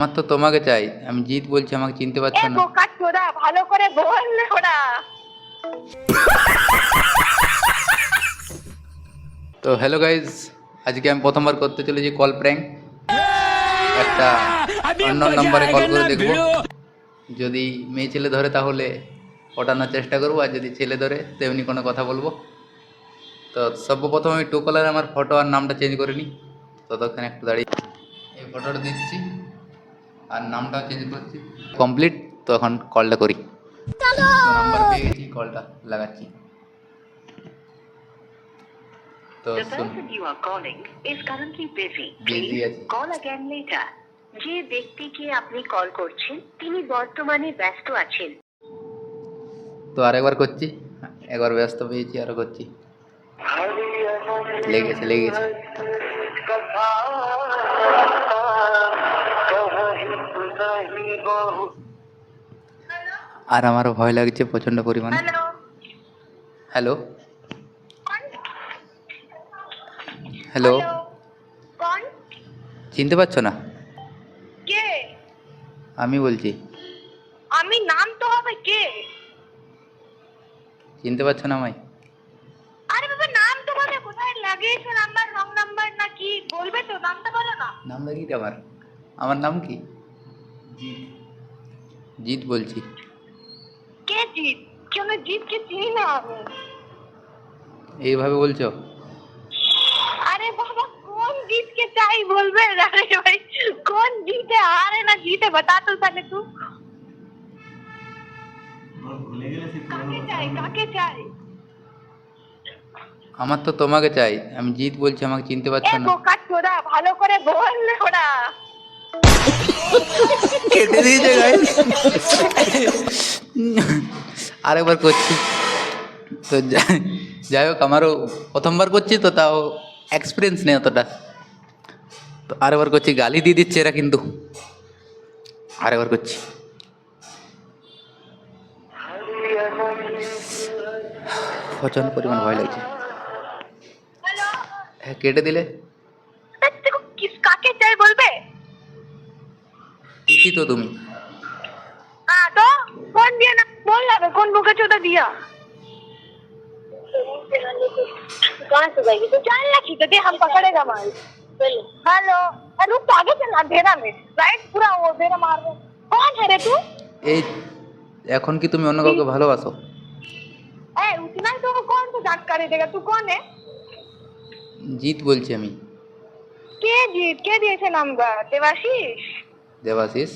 আমার তো তোমাকে চাই। আমি জিত বলছি আমাকে চিনতে পারছ না। বোকা চোদা ভালো করে বল না ওরা। তো হ্যালো গাইজ আজকে আমি প্রথমবার করতে চলেছি কল প্র্যাঙ্ক একটা অন্য নম্বরে কল করে দেখব। যদি মেয়ে ছেলে ধরে তাহলে পটানোর চেষ্টা করব আর যদি ছেলে ধরে তেমনি কোনো কথা বলব। তো সর্বপ্রথম আমি টু কলারে আমার ফটো আর নামটা চেঞ্জ করে নিই। ততক্ষণ একটু দাঁড়িয়ে। এই ফটোটা দিচ্ছি। আর নামটাও চেঞ্জ করছি। কমপ্লিট তো এখন কলটা করি। নাম্বার পেয়ে গেছি কলটা লাগাচ্ছি। তো আছে। যে ব্যক্তিকে আপনি কল করছেন তিনি বর্তমানে ব্যস্ত আছেন। তো আরেকবার করছি। একবার ব্যস্ত পেয়েছি আরও করছি। লেগেছে লেগেছে। আর আমার ভয় লাগছে প্রচণ্ড পরিমাণে। হ্যালো হ্যালো চিনতে পারছ না? কে? আমি বলছি। আমি নাম তো হবে কে? চিনতে পারছ না আমায়? আরে বাবা নাম তো বলে কোথায় লাগিয়েছো নাম্বার রং নাম্বার না কি? বলবে তো নামটা বলো না। নাম লাগিয়ে আমার আমার নাম কি? জিৎ বলছি কে জিত কেন জিতকে চিনি না আমি এইভাবে বলছো আরে বাবা कौन जीत के चाय बोलबे अरे भाई कौन जीते हारे ना जीते बता तो पहले तू কাকে চাই কাকে চাই আমার তো তোমাকে চাই আমি জিৎ বলছি আমাকে চিনতে এ পারছো না বোকা চোদা ভালো করে বল না ওরা কেটে দিয়েছে গাইস আরেকবার করছি। তো যাই হোক আমারও প্রথমবার করছি তো তাও এক্সপিরিয়েন্স নেই অতটা। তো আরেকবার করছি গালি দিয়ে দিচ্ছে এরা কিন্তু। আরেকবার করছি। প্রচণ্ড পরিমাণ ভয় লাগছে। হ্যাঁ কেটে দিলে। কি তো তুমি हाँ तो कौन दिया ना बोल ना बे, कौन बोका चोदा दिया कहाँ से जाएगी तो जान लगी तो दे हम पकड़ेगा माल हेलो अरे रुक तो आगे चल अंधेरा में राइट पूरा वो अंधेरा मार दे कौन है रे तू এই এখন কি তুমি অন্য কাউকে ভালোবাসো ए उतना ही तो वो कौन सा जानकारी देगा तू कौन है জিৎ বলছি আমি के जीत के दिए थे नंबर देवाशीष দেবাশিস?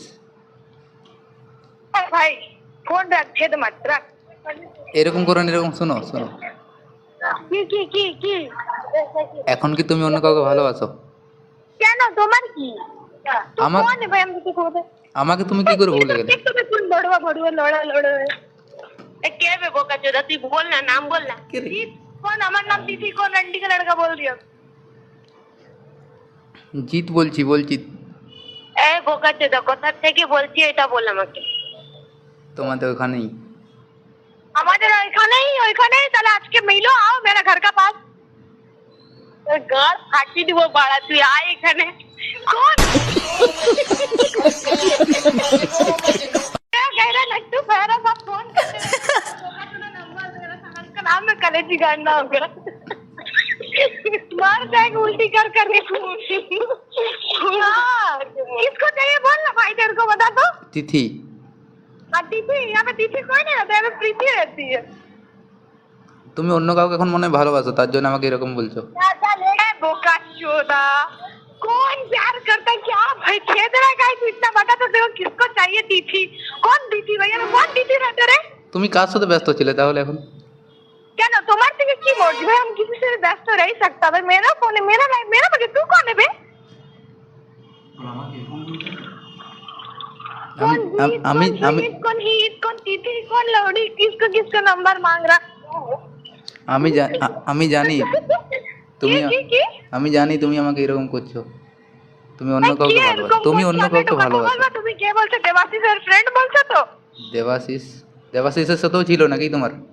হ্যাঁ, ভাই মাত্র। এরকম করো এরকম শোনো শোনো। কি কি কি কি? এখন কি তুমি অন্য কাউকে ভালোবাসো? কেন তোমার কি? আমাকে তুমি কি করে ভুলে গেলে? বড়ুয়া তুই বল না নাম বল না। কোন আমার নাম কোন লড়কা বল জিত বলছি বলছি এ বোকা চোদা কোথা থেকে বলছি এটা বল আমাকে তোমাদের ওখানেই আমাদের ওইখানেই ওইখানেই তাহলে আজকে মিলো আও মেরা ঘর কা পাস গার ফাটি দিব বাড়া তুই আয় এখানে কোন क्या कह रहा लट्टू पहरा सा फोन नंबर मेरा साहब का नाम है कलेजी गाड़ना होगा मार जाएगा उल्टी कर कर किसको हाँ, चाहिए बोल ना भाई तेरे को बता दो तिथि। हाँ, तिथि यहाँ पे तिथि कोई नहीं रहता है बस प्रीति रहती है। তুমি অন্য কাউকে এখন মনে ভালোবাসো তার জন্য আমাকে এরকম বলছো বোকা চোদা कौन प्यार करता क्या भाई खेद रहा गाइस इतना बता तो देखो किसको चाहिए दीथी कौन दीथी भैया? कौन दीथी रहते रे? তুমি কার সাথে ব্যস্ত चले তাহলে এখন क्या ना तुम्हारे থেকে কি মর্জি ভাই हम किसी से व्यस्त रह ही सकता भाई मेरा कौन है मेरा लाइफ मेरा बजे तू कौन है बे আমি कौन আম- जीत, আমি कौन আমি सुजीत, कौन हीत कौन तीथी कौन लौड़ी किसको किसका नंबर मांग रहा আমি জা- আ- আমি জানি তুমি কি, কি, কি? আমি জানি তুমি আমাকে এরকম করছো তুমি অন্য এই, কাউকে কি ভালোবাসো এরকম তুমি করছো? অন্য আমি কাউকে একটু কথা ভালোবাসো বলবো? তুমি কে বলছো দেবাশিসের ফ্রেন্ড বলছো তো দেবাশিস দেবাশিসের সাথেও ছিল নাকি তোমার হ্যাঁ ছিল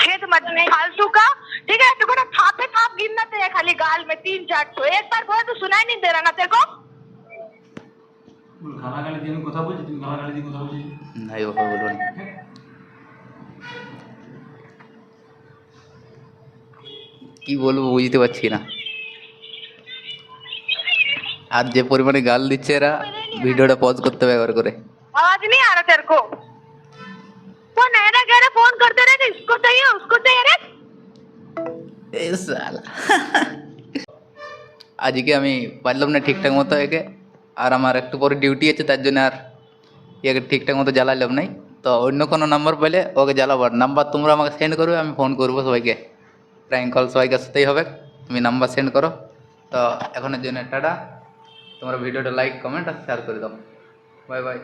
खेत मत में फालतू का ठीक है तेरे को ना थापे थाप गिनना तेरे खाली गाल में तीन चार तो एक बार बोला तो सुनाई नहीं दे रहा ना तेरे को গালাগালি দিয়ে আমি কথা বলছি তুমি গালাগালি দিয়ে কথা বলছি না এই কথা বলবো না কি বলবো বুঝতে পারছি না আর যে পরিমাণে গাল দিচ্ছে এরা ভিডিওটা পজ করতে হবে একবার করে आवाज नहीं आ रहा तेरे को वो नैना कह रहे फोन करते रहे इसको चाहिए उसको चाहिए रे এ শালা। আজকে আমি পারলাম না ঠিকঠাক মতো একে আর আমার একটু পরে ডিউটি আছে তার জন্য আর একে ঠিকঠাক মতো জ্বালালাম নাই তো অন্য কোনো নাম্বার পেলে ওকে জ্বালাবো আর নাম্বার তোমরা আমাকে সেন্ড করবে আমি ফোন করবো সবাইকে প্র্যাঙ্ক কল সবাইকে সাথেই হবে তুমি নাম্বার সেন্ড করো তো এখনের জন্য টাটা তোমরা ভিডিওটা লাইক কমেন্ট আর শেয়ার করে দাও বাই বাই